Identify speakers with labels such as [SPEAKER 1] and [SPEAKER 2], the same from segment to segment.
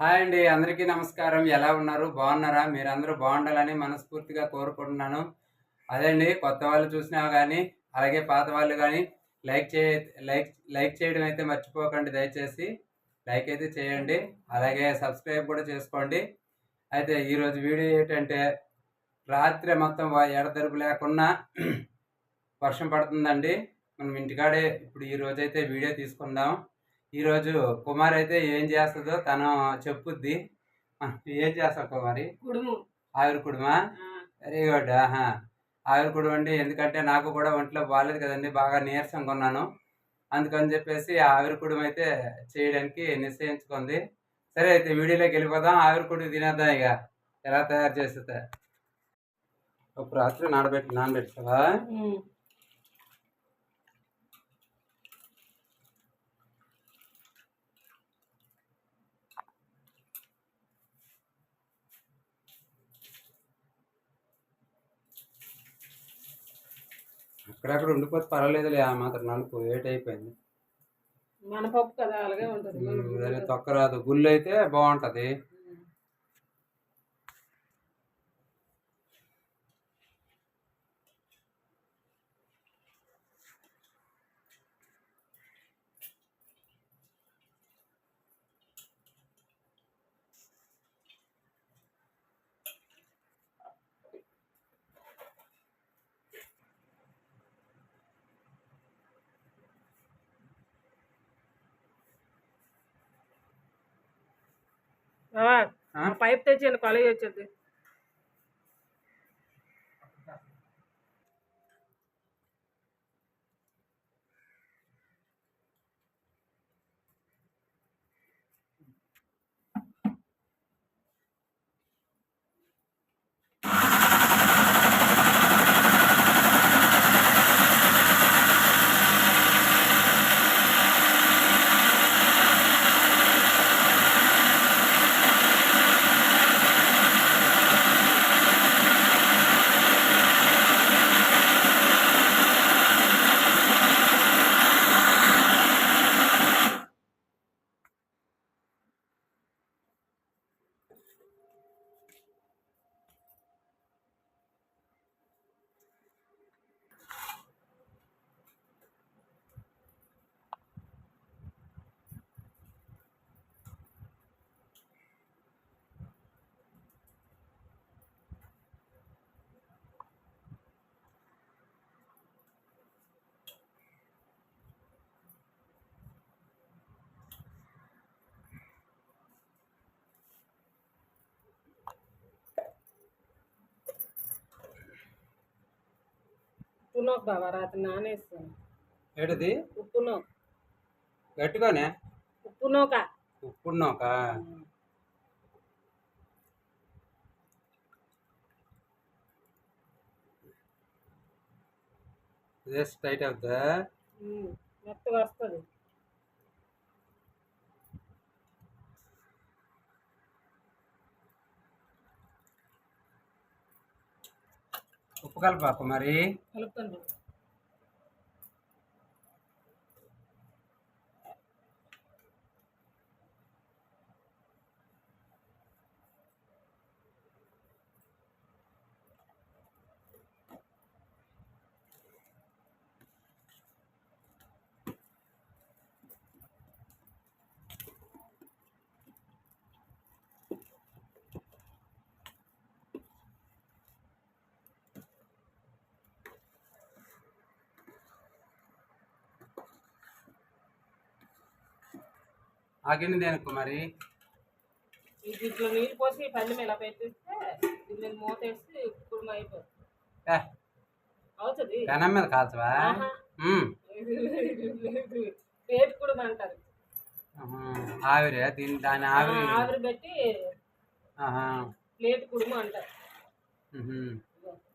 [SPEAKER 1] Hi అండి అందరికీ నమస్కారం. ఎలా ఉన్నారు? బాగున్నారా? మీరందరూ బాగుండాలని మనస్ఫూర్తిగా కోరుకుంటున్నాను. అదే అండి కొత్త వాళ్ళు చూసినా కానీ అలాగే పాత వాళ్ళు కానీ లైక్ చే లైక్ లైక్ చేయడం అయితే మర్చిపోకండి దయచేసి. లైక్ అయితే చేయండి అలాగే సబ్స్క్రైబ్ కూడా చేసుకోండి. అయితే ఈరోజు వీడియో ఏంటంటే రాత్రి మొత్తం ఎడతెరుపు లేకుండా వర్షం పడుతుందండి. మనం ఇంటికాడే ఇప్పుడు ఈరోజైతే అయితే వీడియో తీసుకుందాం. ఈరోజు కుమార్ అయితే ఏం చేస్తుందో తను చెప్పుద్ది. ఏం చేస్తావు కుమారి?
[SPEAKER 2] కుడుము.
[SPEAKER 1] ఆవిరి కుడుమా? వెరీ గుడ్ ఆహా. ఆవిరి కుడుము అండి. ఎందుకంటే నాకు కూడా ఒంట్లో బాగాలేదు కదండి. బాగా నీరసంగా ఉన్నాను. అందుకని చెప్పేసి ఆవిరి కుడుము అయితే చేయడానికి నిశ్చయించుకుంది. సరే అయితే వీడియోలోకి వెళ్ళిపోదాం. ఆవిరి కుడుము తినేద్దాం ఇక. ఎలా తయారు చేస్తుందా ఒక రాత్రి నానబెట్టి నానబెట్టావా అక్కడక్కడ ఉండిపోతే పర్వాలేదులే ఆ మాత్రం నలుపు వేట్ అయిపోయింది
[SPEAKER 2] మన పప్పు కదా అలాగే ఉంటుంది.
[SPEAKER 1] తొక్కరాదు. గుళ్ళు అయితే బాగుంటది.
[SPEAKER 2] పైప్ తెచ్చాను కాలేజ్ వచ్చేది. ఉప్పు నూక బావా రాత్రి నానేస్తాను
[SPEAKER 1] ఏంటిది
[SPEAKER 2] ఉప్పు నూక
[SPEAKER 1] గట్టిగానే?
[SPEAKER 2] ఉప్పు నూక
[SPEAKER 1] ఉప్పుడున్నాక ఇదే స్ట్రైట్ అవుతుందా.
[SPEAKER 2] మెత్తగా వస్తుంది.
[SPEAKER 1] ఉప్పు కలపాకు మరి.
[SPEAKER 2] కలుపుతాను
[SPEAKER 1] ఆగింది దేనికి మరి?
[SPEAKER 2] దీంట్లో నీళ్ళు పోసి పళ్ళెం ఇలా పెట్టిస్తే దీని మీద మూత వేసి కుడుము అయిపోతుంది. అవుతుంది.
[SPEAKER 1] పెనం మీద కాల్చవా.
[SPEAKER 2] పేటు కుడుము అంటారు.
[SPEAKER 1] ఆవిరి దీని దాని ఆవిరి
[SPEAKER 2] ఆ, ఆవిరి పెట్టి. ప్లేట్ కుడుము అంటారు.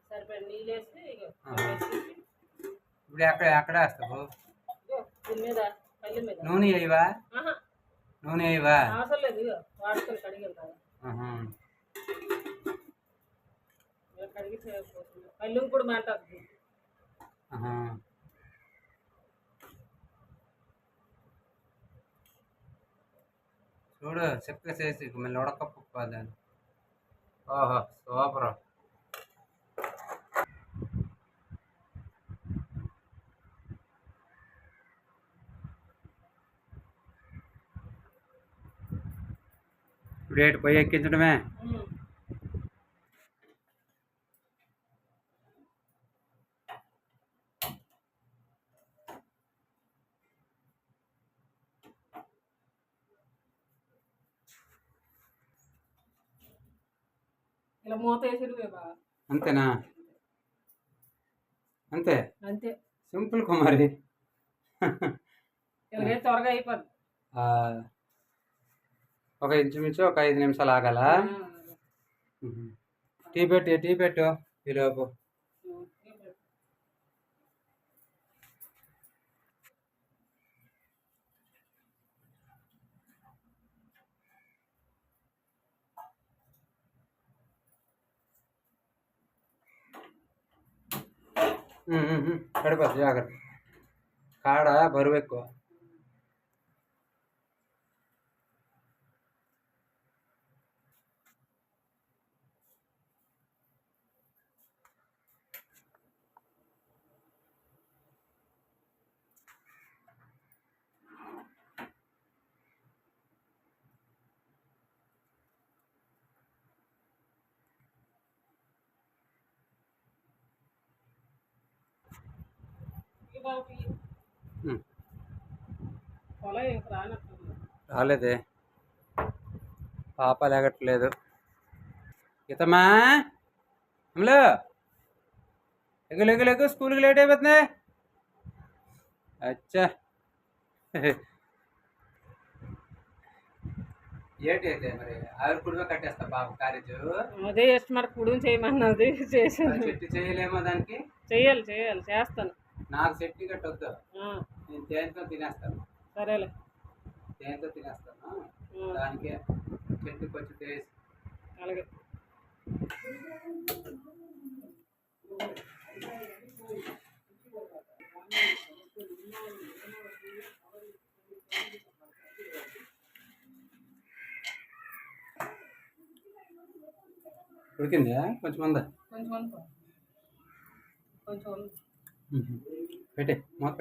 [SPEAKER 2] సరిపడి నీళ్ళు వేసి
[SPEAKER 1] ఇప్పుడు ఎక్కడ ఎక్కడ వేస్తావు?
[SPEAKER 2] మీద మీద.
[SPEAKER 1] నూనె
[SPEAKER 2] ఆహా,
[SPEAKER 1] నూనె వేయవా
[SPEAKER 2] అవసరం లేదు ఇగో వాడుకొని కడిగి వెళ్తాను
[SPEAKER 1] ఆహా.
[SPEAKER 2] కడిగి చేయకపోతుంది పళ్ళెం కుడుము అంటారు దీన్ని.
[SPEAKER 1] ఆహా. చూడు చెక్క చేసి మళ్ళీ ఉడకప్పు దాన్ని ఓహో సూపర్ రేటు పోయి ఎక్కించడమే.
[SPEAKER 2] ఇలా మూత
[SPEAKER 1] అంతేనా? అంతే?
[SPEAKER 2] అంతే.
[SPEAKER 1] సింపుల్ కుమారి.
[SPEAKER 2] త్వరగా అయిపోద్ది
[SPEAKER 1] ఒక ఇంచుమించు ఒక ఐదు నిమిషాలు ఆగాల? టీ పెట్టు టీ పెట్టు ఈలోపు
[SPEAKER 2] ఉమ్.
[SPEAKER 1] పడిపోద్ది జాగ్రత్త. కాడ బరువు ఎక్కువ. రాలేదే. పాప లేగట్లేదు. గీతమ్మా? అమలు. ఎగు లెగు లెగు స్కూల్కి లేట్ అయిపోతుంది. అచ్చా. ఏంటి అయితే మరి? ఆవిడ కుడిగా కట్టేస్తా పాప కాలేజ్.
[SPEAKER 2] అదే ఇష్టం మరి కుడుం చేయమన్నది చేసాను
[SPEAKER 1] చెట్టు చేయలేమో దానికి?
[SPEAKER 2] చెయ్యాలి చెయ్యాలి చేస్తాను.
[SPEAKER 1] నాకు చెట్టు కట్టొద్దు నేను తేనెతో తినేస్తాను.
[SPEAKER 2] సరేలే.
[SPEAKER 1] తేనెతో తినేస్తాను. దానికే చెట్టు కొంచెం తేసి.
[SPEAKER 2] అలాగే.
[SPEAKER 1] ఉడికిందా? కొంచెం ఉందా?
[SPEAKER 2] కొంచెం కొంచెం ఉంది.
[SPEAKER 1] పెట్టే మూత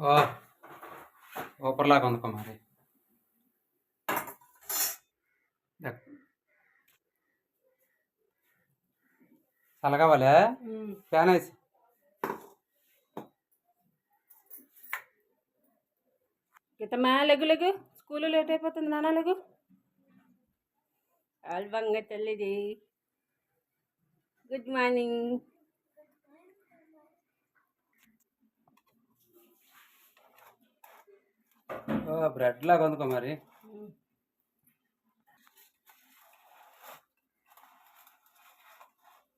[SPEAKER 1] పెట్టి ఓ సూపర్లాగా ఉంది కుమారి దక్. చల్లగావాలే. ఫ్యాన్ వేసి.
[SPEAKER 2] గీతమ్మా లెగు లెగు. స్కూల్ లేట్ అయిపోతుంది నాన్న లెగు. ఆల్బంగ తల్లిది. Good
[SPEAKER 1] morning. బ్రెడ్ లాగా ఉంది కుమారి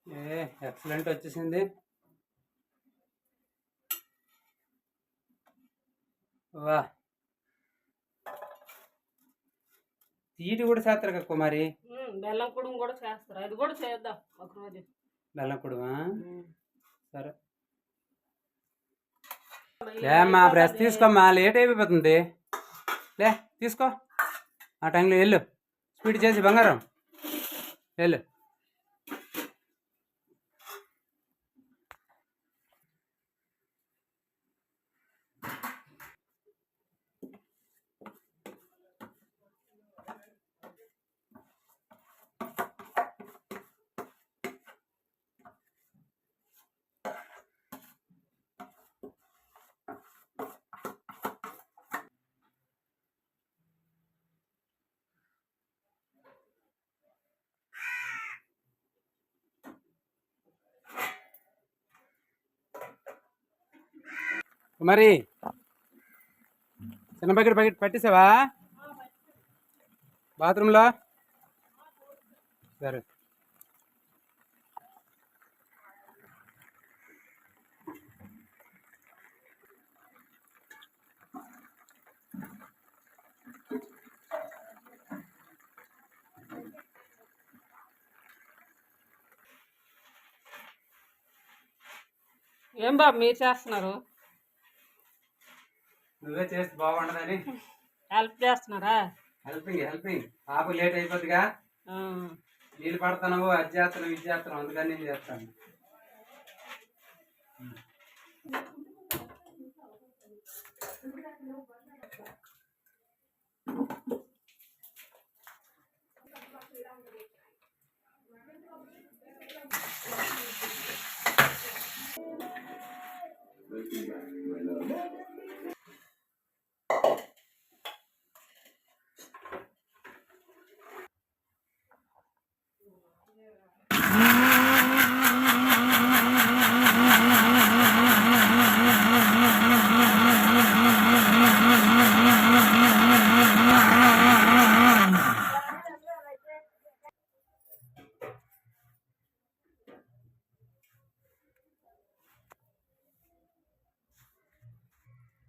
[SPEAKER 1] ఏ ఎక్సలెంట్ వచ్చేసింది. వా. తీటి కూడా చేస్తారు కదా కుమారి?
[SPEAKER 2] బెల్లం కుడుము కూడా చేస్తారు. అది కూడా చేద్దాం ఒకరోజు.
[SPEAKER 1] బెల్లం కుడుమా? సరే. లేమ్మా బ్రష్ తీసుకోమ్మా లేట్ అయిపోతుంది. లే తీసుకో. ఆ టైంలో వెళ్ళు. స్పీడ్ చేసి బంగారం. వెళ్ళు. మరి చిన్న ప్యాకెట్ ప్యాకెట్ పట్టేసావా? బాత్రూంలో? సరే.
[SPEAKER 2] ఏం బాబు మీరు చేస్తున్నారు?
[SPEAKER 1] నువ్వే చేస్తే బాగుండదని.
[SPEAKER 2] హెల్ప్ చేస్తున్నారా?
[SPEAKER 1] Helping helping. పాప లేట్ అయిపోద్దిగా. నీళ్ళు పడుతున్నావు అది చేస్తున్నావు ఇది చేస్తున్నావు అందుకని నేను చేస్తాను.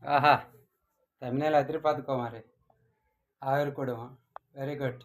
[SPEAKER 1] ఆహా తమిళ అదిరిపోద్దు కుమారి. ఆవిరి కూడా వెరీ గుడ్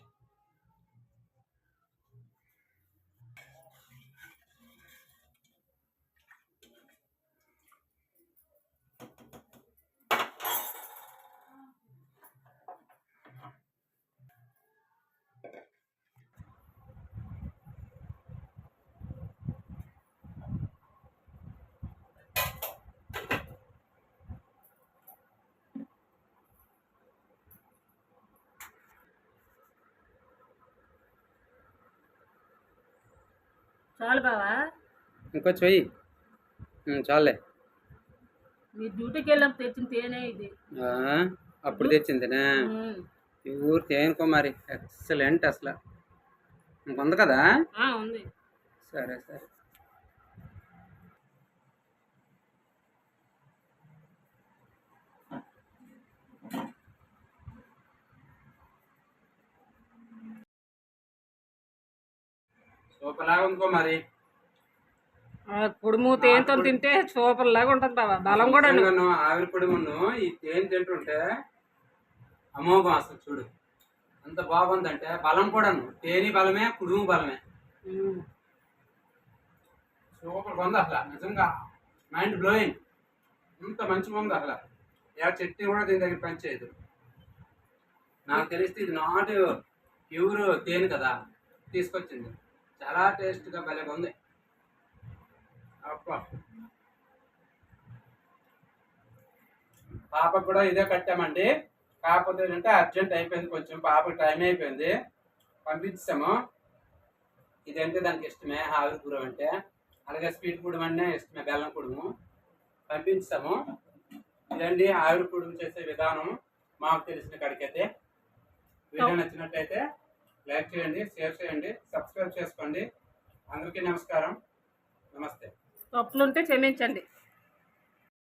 [SPEAKER 2] చాలు బావా.
[SPEAKER 1] ఇంకొంచెం వెయ్యి ఉమ్, చాలే.
[SPEAKER 2] మీ డ్యూటీకి వెళ్ళినప్పుడు తెచ్చిన తేనె ఇది.
[SPEAKER 1] అప్పుడు తెచ్చిందినా. ఈ ఊరు తేనుకో మరి. ఎక్సలెంట్ అసలు. ఇంకొంది కదా?
[SPEAKER 2] ఉంది.
[SPEAKER 1] సరే సరే. ఉందికో మరి.
[SPEAKER 2] ఆ, కుడుము తేనెతో తింటే సూపర్ లాగా ఉంటుంది బావా. బలం కూడా
[SPEAKER 1] ఆవిరి పొడిమును ఈ తేనె తింటుంటే అమోఘం అసలు చూడు. అంత బాగుందంటే బలం కూడాను తేనె బలమే కుడుము బలమే. సూపర్ ఉంది అసలు నిజంగా. Mind blowing. ఇంత మంచిగా ఉంది అసలు. ఏ చట్నీ కూడా దీని దగ్గర పనిచేయదు నాకు తెలిస్తే ఇది నాటు ప్యూర్ తేనె కదా తీసుకొచ్చింది. చాలా టేస్ట్గా భలే ఉంది అప్ప పాపకు కూడా ఇదే కట్టామండి. కాకపోతే ఏంటంటే అర్జెంట్ అయిపోయింది కొంచెం పాపకు టైం అయిపోయింది. పంపించాము ఇదంటే దానికి ఇష్టమే? ఆవిరి కూర అంటే. అలాగే స్వీట్ కుడుము అంటే ఇష్టమే బెల్లం కుడుము పంపించాము ఇదండి ఆవిరి కుడుము చేసే విధానం. మాకు తెలిసిన కాడికైతే. వీడియో నచ్చినట్టయితే లైక్ చేయండి షేర్ చేయండి సబ్స్క్రైబ్ చేసుకోండి. అందరికీ నమస్కారం. నమస్తే.
[SPEAKER 2] తప్పులుంటే క్షమించండి.